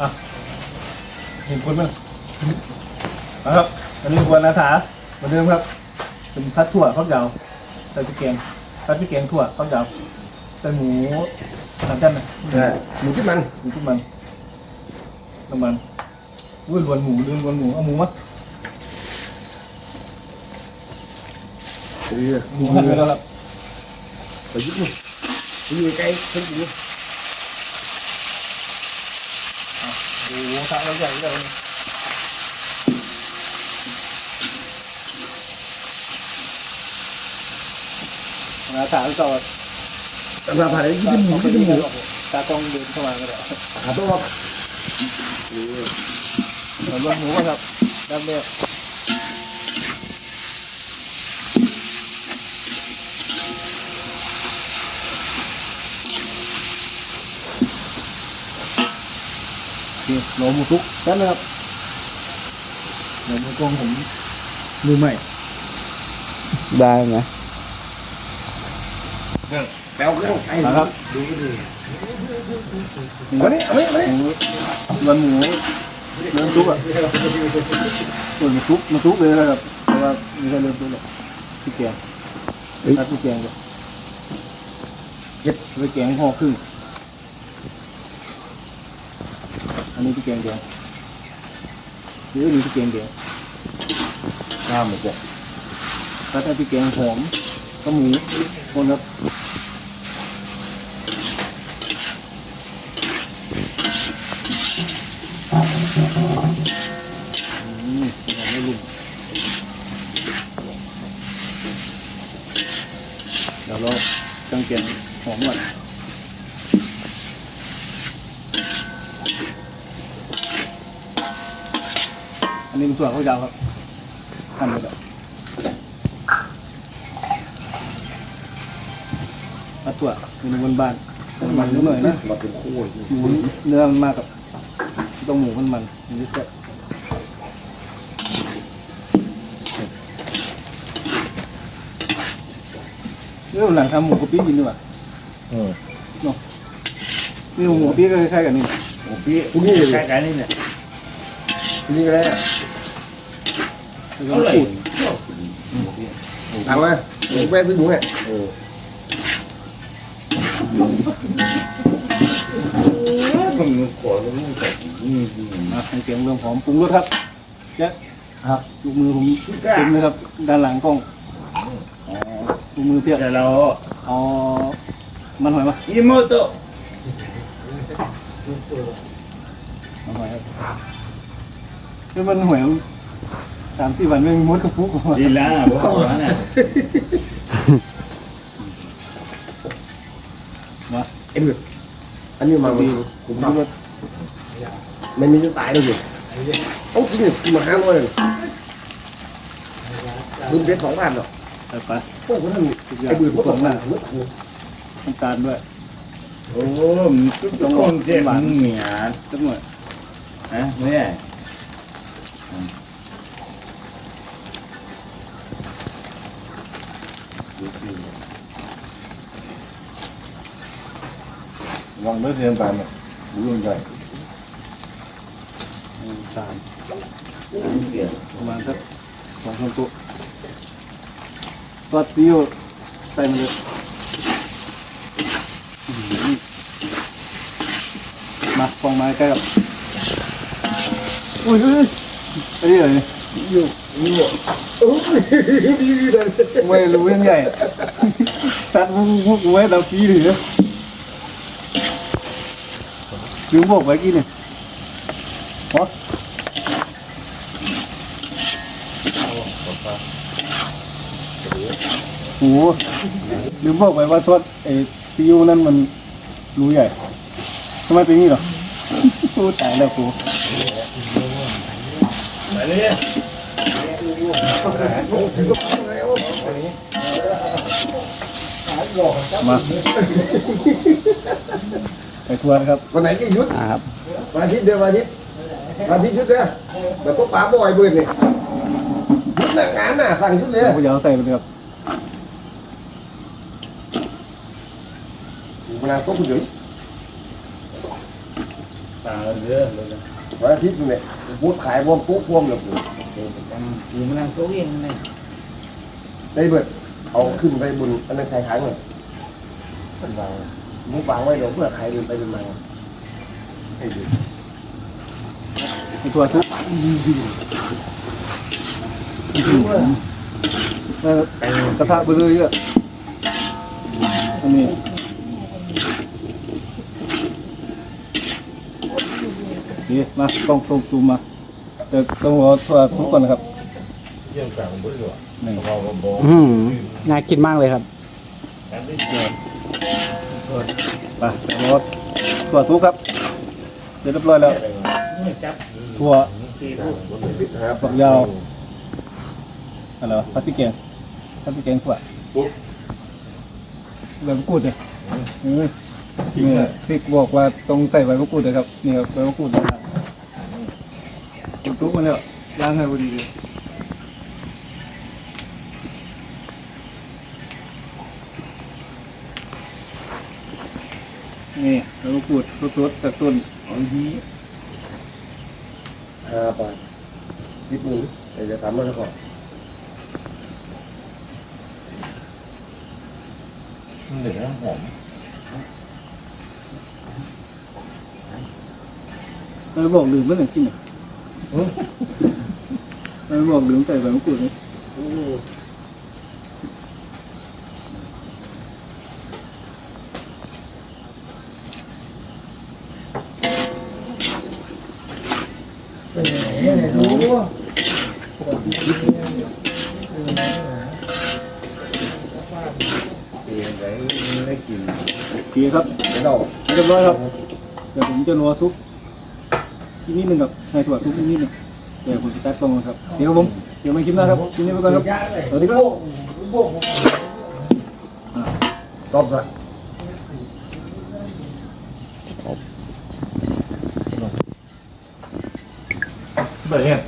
อะเห็นคนมั้งนะครับอันนี้ควรนาถาเหมือนเดิมครับ เป็นพัดถั่วข้าวยาวใส่พริกแกงพัดพริกแกงถั่วข้าวยาวใส่หมูสามชั้นนะใช่หมูที่มันหมูทุกมันน้ำมันอุ้ยรวนหมูลืมรวนหมูเอาหมูมาเออหมูหั่นไปแล้วครับไปยึดนี่ไปอยู่ใกล้คนอยู่โอ้โหทางเราใหญ่เลยมาถามต่อตำราผ่านได้ยึดหมูยึดหมู ตากล้องเดินเข้ามาก็ได้ขาตัวเหมือนรวนหมูป่ะ ครับด้านเนี้ยโอหลมูทุกแป๊บนะครับโหลหมูกรงผมมือใหม่ได้ไหมแปลวเครื่องไอ้นะครับเอาเนี่ยเอาเนี่ยเอาเนี่ยหมูรวนหมูเริ่มทุกอะส่วนหมูทุกหมูทุกเลยนะครับเพราะว่าไม่ใช่เริ่มทุกหรอกพี่แกงพี่แกงเลยเย็ดพี่แกงห่อครึ่ง อันนี้พี่แกงแดงหรืออันนี้พี่แกงแดงงามเหมือนกันถ้าถ้าพี่แกงหอมก็หมูคนครับอืมหอมไม่ลุ่มเดี๋ยวเราจังเกียงหอมก่อน นนี้เป็นส่วนข้าวยาวครับหั่นไปแบบปัดตัวอยู่ในบนบ้านมันมันนิดหน่อยนะมาเป็นคู่หมูเนื้อมันมากกับต้องหมูมันมันมันจะแซ่บเรื่องหลังทำหมูกระปี้กินดีกว่าเออนี่หมูกระปี้ก็คล้ายๆกันนี่หมูพี่คุณนี่คล้ายกันนี่เนี่ยคุณนี่ก็ได้ แล้วก็ขูดทำมาหมูแม่ซื้อหมูเนี่ยเออมันขอแล้วมันแบบอืมนะให้เสียงเรื่องหอมปรุงรสครับเจ๊ครับลูกมือผมเต็มเลยครับ ด้านหลังกล้องลูกมือเพียบเดี๋ยวเราเอามันหอยมาอิโมโตะมันหอยครับคือมันหอย สามสี่วันไม่มดกระปุกออกมาดีละบอกว่าน่ะเอ็มอันนี้มาดีผมปรุงรสไม่มีจะตายเลยสิเอาจริงเนี่ยกินมาห้าร้อยเลยบุญเพชรสองพันหรอใส่ไปพวกคนนั้นไอ้บืนพวกสองพันน้ำตาลด้วย โอ้มนทุกคนเจ็บมึงเนี่ยจักหน่อยฮะเนี่ย วางด้วยเทียนตาลเนี่ยรู้ยังไงน้ำตาลประมาณสักสองช้อนโต๊ะซอสซีอิ๊วใส่มาเลยอื้อหือมาฟองไม้ใกล้กับอุ้ยเฮ้ยอันนี้อะไรเนี่ยอยู่อยู่โอ้ยดีดีเลยไม่รู้ยังไงตัดพวกพวกไว้เรากี้หรือ ยุงบอกไว้กี่เนี่ยฮะโอ้โหลืมบอกไปว่าทอดไอ้ซีอิ๊วนั่นมันรูใหญ่ทำไมเป็นอย่างนี้หรอโอ้ตายแล้วกูไปเลยมา ไปทวนครับวันไหนที่ยุดอ่าครับวันอาทิตย์เดียววันอาทิตย์วันอาทิตย์ยุดเนี่ยแบบพวกป๋าบ่อยเบื่อเนี่ยยุดหนักงานน่ะสั่งยุดเลยผมจะเอาใส่ไปเลยครับเวลาก็คุณยุดตาเรือเลยวันอาทิตย์นี่แหละพูดขายพวมปุ๊บพวมเลยเดี๋ยวจะอยู่มานั่งโต๊ะเองเลยได้เบิดเอาขึ้นไปบนอันนั้นขายขายหน่อยเป็นเรา มุกวางไว้เดี๋ยวเพื่อขายเดินไปเดินมาให้ดูไอตัวซุปเออกระทะเบลอเยอะอันนี้นี่มาต้องตรงซูมมาเดี๋ยวต้องรอตัวทุกคนนะครับเยี่ยมกลางบุรีวะนี่พอบอกอืมน่ากินมากเลยครับกัน ได้ไปเดี๋ยวรอตัวซุปครับเดี๋ยวเรียบร้อยแล้วถั่วตีลูกครับฝักยาวอะไรวะพัดพริกแกงพัดพริกแกงถั่วใบมะกรูดเนี่ยอืมนี่ยซิกบอกว่าต้องใส่ใบมะกรูดเลยครับนี่ครับใบมะกรูดนะครับตุ๊กมาแล้วล้างให้พอดีเลย นี่ใบมะกรูดสดๆจากต้นห้าบาทสิบหนึ่งเดี๋ยวจะทำมาแล้วก่อนเหลือหอมไม่บอกลืมเมื่อไหร่กินอะไม่บอกลืมใส่ใบมะกรูดนี่อืมตีอะไรไม่ได้กิน โอเคครับเดี๋ยวเราเรียบร้อยครับเดี๋ยวผมจะนัวซุปอีกนิดหนึ่งครับให้ถั่วซุปอีกนิดหนึ่งเดี๋ยวผมจะตัดตรงครับเดี๋ยวผมเดี๋ยวมากินนะครับกินนี้ไปก่อนครับสวัสดีครับตอบสัก เบอร์เนี่ย